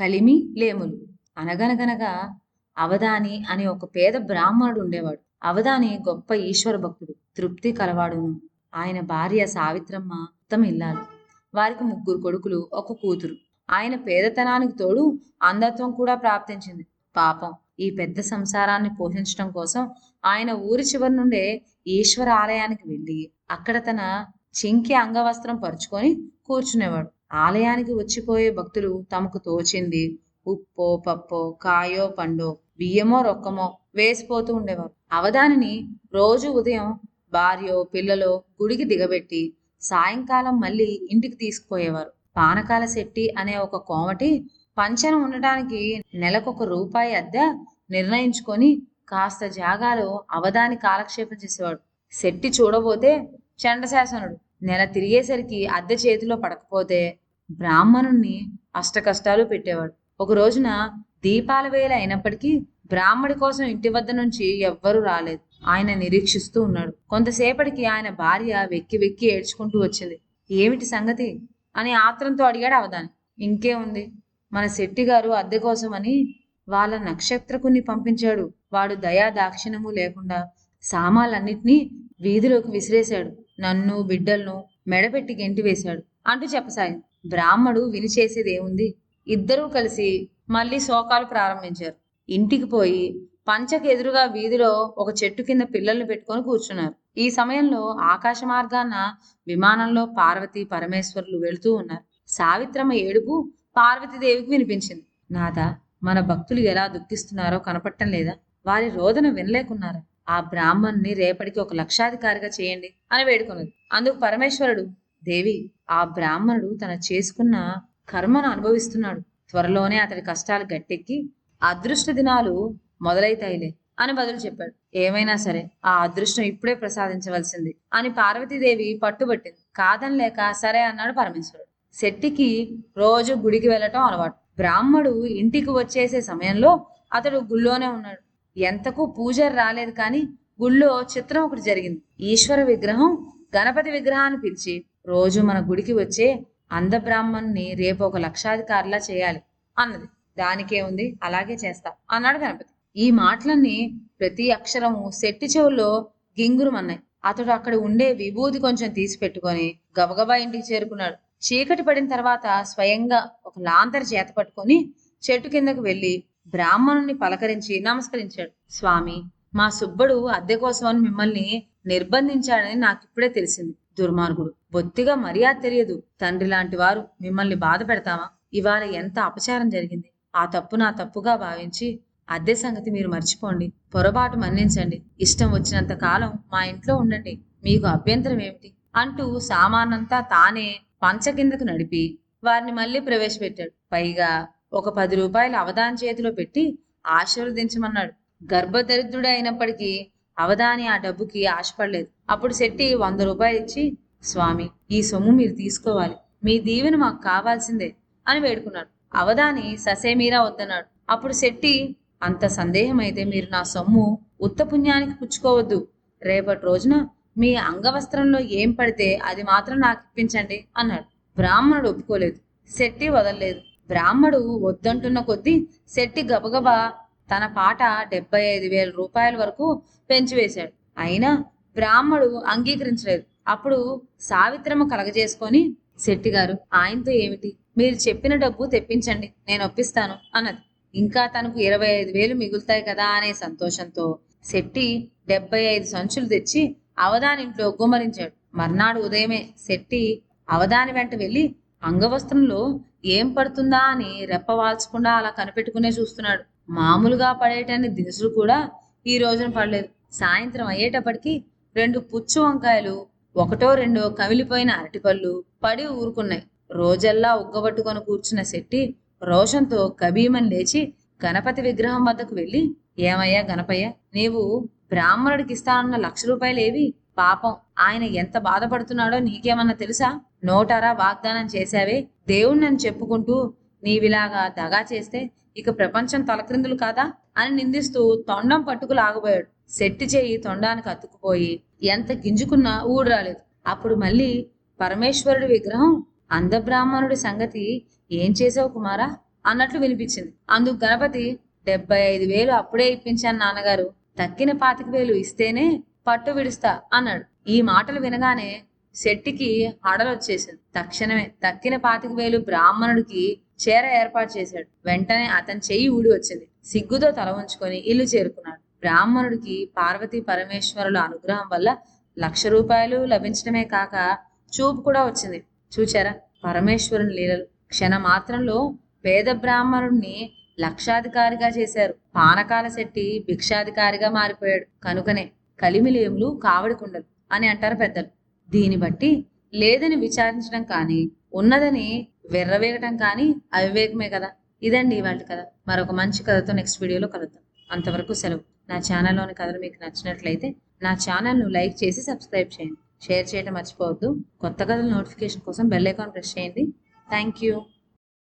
కలిమి లేములు. అనగనగనగా అవధాని అనే ఒక పేద బ్రాహ్మణుడు ఉండేవాడు. అవధాని గొప్ప ఈశ్వర భక్తుడు. తృప్తి కలవాడును. ఆయన భార్య సావిత్రమ్మ ఉత్తమ ఇల్లాలు. వారికి ముగ్గురు కొడుకులు ఒక కూతురు. ఆయన పేదతనానికి తోడు అంధత్వం కూడా ప్రాప్తించింది. పాపం. ఈ పెద్ద సంసారాన్ని పోషించడం కోసం ఆయన ఊరి చివరి నుండే ఈశ్వర ఆలయానికి వెళ్ళి అక్కడ తన చింకి అంగవస్త్రం పరుచుకొని కూర్చునేవాడు. ఆలయానికి వచ్చిపోయే భక్తులు తమకు తోచింది ఉప్పో పప్పో కాయో పండో బియ్యమో రొక్కమో వేసిపోతూ ఉండేవారు. అవధానిని రోజు ఉదయం భార్యో పిల్లలో గుడికి దిగబెట్టి సాయంకాలం మళ్ళీ ఇంటికి తీసుకుపోయేవారు. పానకాల శెట్టి అనే ఒక కోమటి పంచన ఉండటానికి నెలకొక రూపాయి అద్దె నిర్ణయించుకొని కాస్త జాగాలో అవధాని కాలక్షేపం చేసేవాడు. శెట్టి చూడబోతే చండశాసనుడు. నెల తిరిగేసరికి అద్దె చేతిలో పడకపోతే బ్రాహ్మణుణ్ణి అష్టకష్టాలు పెట్టేవాడు. ఒక రోజున దీపాల వేళ అయినప్పటికీ బ్రాహ్మడి కోసం ఇంటి వద్ద నుంచి ఎవ్వరూ రాలేదు. ఆయన నిరీక్షిస్తూ ఉన్నాడు. కొంతసేపటికి ఆయన భార్య వెక్కి వెక్కి ఏడ్చుకుంటూ వచ్చింది. ఏమిటి సంగతి? అని ఆత్రంతో అడిగాడు అవదాని ఇంకే ఉంది. మన శెట్టి గారు అద్దె కోసమని వాళ్ళ నక్షత్రకుని పంపించాడు. వాడు దయా దాక్షిణము లేకుండా సామాన్లన్నిటినీ వీధిలోకి విసిరేశాడు. నన్ను బిడ్డలను మెడపెట్టి గెంటి వేశాడు. అంటూ చెప్పసాగింది. బ్రాహ్మడు విని ఇద్దరూ కలిసి మళ్ళీ శోకాలు ప్రారంభించారు. ఇంటికి పోయి పంచకు ఎదురుగా వీధిలో ఒక చెట్టు కింద పిల్లల్ని పెట్టుకొని కూర్చున్నారు. ఈ సమయంలో ఆకాశ మార్గాన విమానంలో పార్వతి పరమేశ్వరులు వెళుతూ ఉన్నారు. సావిత్రమ్మ ఏడుపు పార్వతీదేవికి వినిపించింది. నాదా మన భక్తులు ఎలా దుఃఖిస్తున్నారో కనపట్టం లేదా? వారి రోదన వినలేకున్నారా? ఆ బ్రాహ్మణ్ణి రేపటికి ఒక లక్షాధికారిగా చేయండి అని వేడుకున్నది. అందుకు పరమేశ్వరుడు దేవి ఆ బ్రాహ్మణుడు తన చేసుకున్న కర్మను అనుభవిస్తున్నాడు. త్వరలోనే అతడి కష్టాలు గట్టెక్కి అదృష్ట దినాలు మొదలైతాయిలే అని బదులు చెప్పాడు. ఏమైనా సరే ఆ అదృష్టం ఇప్పుడే ప్రసాదించవలసింది అని పార్వతీదేవి పట్టుబట్టింది. కాదనలేక సరే అన్నాడు పరమేశ్వరుడు. శెట్టికి రోజు గుడికి వెళ్ళటం అలవాటు. బ్రాహ్మడు ఇంటికి వచ్చేసే సమయంలో అతడు గుళ్ళోనే ఉన్నాడు. ఎంతకు పూజారు రాలేదు కానీ గుళ్ళో చిత్రం ఒకటి జరిగింది. ఈశ్వర విగ్రహం గణపతి విగ్రహాన్ని పిలిచి రోజు మన గుడికి వచ్చే అందబ్రాహ్మణ్ణి రేపు ఒక లక్షాధికారిలా చేయాలి అన్నది. దానికే ఉంది అలాగే చేస్తా అన్నాడు గణపతి. ఈ మాటలన్నీ ప్రతి అక్షరము సెట్టి చెవుల్లో గింగురుమన్నాయి అతడు అక్కడ ఉండే విభూది కొంచెం తీసి పెట్టుకొని గబగబా ఇంటికి చేరుకున్నాడు. చీకటి పడిన తర్వాత స్వయంగా ఒక లాంతరి చేత పట్టుకొని చెట్టు కిందకు వెళ్ళి బ్రాహ్మణుని పలకరించి నమస్కరించాడు. స్వామి మా సుబ్బడు అద్దె కోసం మిమ్మల్ని నిర్బంధించాడని నాకు ఇప్పుడే తెలిసింది. దుర్మార్గుడు. బొత్తిగా మర్యాద తెలియదు. తండ్రి లాంటి వారు మిమ్మల్ని బాధ పెడతామా? ఇవాళ ఎంత అపచారం జరిగింది. ఆ తప్పు నా తప్పుగా భావించి అద్దె సంగతి మీరు మర్చిపోండి. పొరపాటు మన్నించండి. ఇష్టం వచ్చినంత కాలం మా ఇంట్లో ఉండండి. మీకు అభ్యంతరం ఏమిటి? అంటూ సామానంతా తానే పంచ కిందకు నడిపి వారిని మళ్ళీ ప్రవేశపెట్టాడు. పైగా ఒక పది రూపాయలు అవదాన చేతిలో పెట్టి ఆశీర్వదించమన్నాడు. గర్భదరిద్రుడు అయినప్పటికీ అవధాని ఆ డబ్బుకి ఆశపడలేదు. అప్పుడు శెట్టి వంద రూపాయలు ఇచ్చి స్వామి ఈ సొమ్ము మీరు తీసుకోవాలి. మీ దీవెన మాకు కావాల్సిందే అని వేడుకున్నాడు. అవధాని ససేమీరా వద్దన్నాడు. అప్పుడు శెట్టి అంత సందేహం అయితే మీరు నా సొమ్ము ఉత్తపుణ్యానికి పుచ్చుకోవద్దు. రేపటి రోజున మీ అంగవస్త్రంలో ఏం పడితే అది మాత్రం నాకు ఇప్పించండి అన్నాడు. బ్రాహ్మణుడు ఒప్పుకోలేదు. శెట్టి వదలలేదు. బ్రాహ్మడు వద్దంటున్న కొద్దీ శెట్టి గబగబా తన పాట డెబ్బై ఐదు వేల రూపాయల వరకు పెంచివేశాడు. అయినా బ్రాహ్మడు అంగీకరించలేదు. అప్పుడు సావిత్రమ్మ కలగజేసుకొని శెట్టి గారు ఆయనతో ఏమిటి? మీరు చెప్పిన డబ్బు తెప్పించండి నేను ఒప్పిస్తాను అన్నది. ఇంకా తనకు ఇరవై ఐదు వేలు మిగులుతాయి కదా అనే సంతోషంతో శెట్టి డెబ్బై ఐదు సంచులు తెచ్చి అవధాని ఇంట్లో గుమ్మరించాడు. మర్నాడు ఉదయమే శెట్టి అవధాని వెంట వెళ్ళి అంగవస్త్రంలో ఏం పడుతుందా? అని రెప్పవాల్చకుండా అలా కనిపెట్టుకునే చూస్తున్నాడు. మామూలుగా పడేటన్ని దినుసులు కూడా ఈ రోజున పడలేదు. సాయంత్రం అయ్యేటప్పటికి రెండు పుచ్చు వంకాయలు ఒకటో రెండో కమిలిపోయిన అరటిపళ్ళు పడి ఊరుకున్నాయి. రోజల్లా ఉగ్గబట్టుకొని కూర్చున్న శెట్టి రోషంతో కబీమని లేచి గణపతి విగ్రహం వద్దకు వెళ్ళి ఏమయ్యా గణపయ్య నీవు బ్రాహ్మణుడికి ఇస్తానన్న లక్ష రూపాయలు ఏవి పాపం ఆయన ఎంత బాధపడుతున్నాడో నీకేమన్నా తెలుసా? నోటారా వాగ్దానం చేశావే? దేవుణ్ణని చెప్పుకుంటూ నీవిలాగా దగా చేస్తే ఇక ప్రపంచం తలక్రిందులు కాదా అని నిందిస్తూ తొండం పట్టుకు లాగబోయాడు సెట్టి చేయి తొండానికి అతుక్కుపోయి ఎంత గింజుకున్నా ఊడు రాలేదు. అప్పుడు మళ్ళీ పరమేశ్వరుడి విగ్రహం అందబ్రాహ్మణుడి సంగతి ఏం చేసావు కుమారా? అన్నట్లు వినిపించింది. అందుకు గణపతి డెబ్బై ఐదు వేలు అప్పుడే ఇప్పించాను నాన్నగారు. తక్కిన పాతిక వేలు ఇస్తేనే పట్టు విడుస్తా అన్నాడు. ఈ మాటలు వినగానే శెట్టికి హడలొచ్చేసింది. తక్షణమే తక్కిన పాతిక వేలు బ్రాహ్మణుడికి చేర ఏర్పాటు చేశాడు. వెంటనే అతని చెయ్యి ఊడి వచ్చింది. సిగ్గుతో తల ఉంచుకొని ఇల్లు చేరుకున్నాడు. బ్రాహ్మణుడికి పార్వతీ పరమేశ్వరుల అనుగ్రహం వల్ల లక్ష రూపాయలు లభించడమే కాక చూపు కూడా వచ్చింది. చూచారా? పరమేశ్వరుని లీలలు. క్షణ మాత్రంలో పేద బ్రాహ్మణుడిని లక్షాధికారిగా చేశారు. పానకాల శెట్టి భిక్షాధికారిగా మారిపోయాడు. కనుకనే కలిమిలేములు కావడికుండలు అని అంటారు పెద్దలు. దీన్ని బట్టి లేదని విచారించడం కానీ ఉన్నదని వెర్రవేగటం కానీ అవివేకమే కదా? ఇదండి ఇవాళ కథ. మరొక మంచి కథతో నెక్స్ట్ వీడియోలో కలుద్దాం. అంతవరకు సెలవు. నా ఛానల్లోని కథలు మీకు నచ్చినట్లయితే నా ఛానల్ను లైక్ చేసి సబ్స్క్రైబ్ చేయండి. షేర్ చేయడం మర్చిపోవద్దు. కొత్త కథల నోటిఫికేషన్ కోసం బెల్ ఐకాన్ ప్రెస్ చేయండి. Thank you.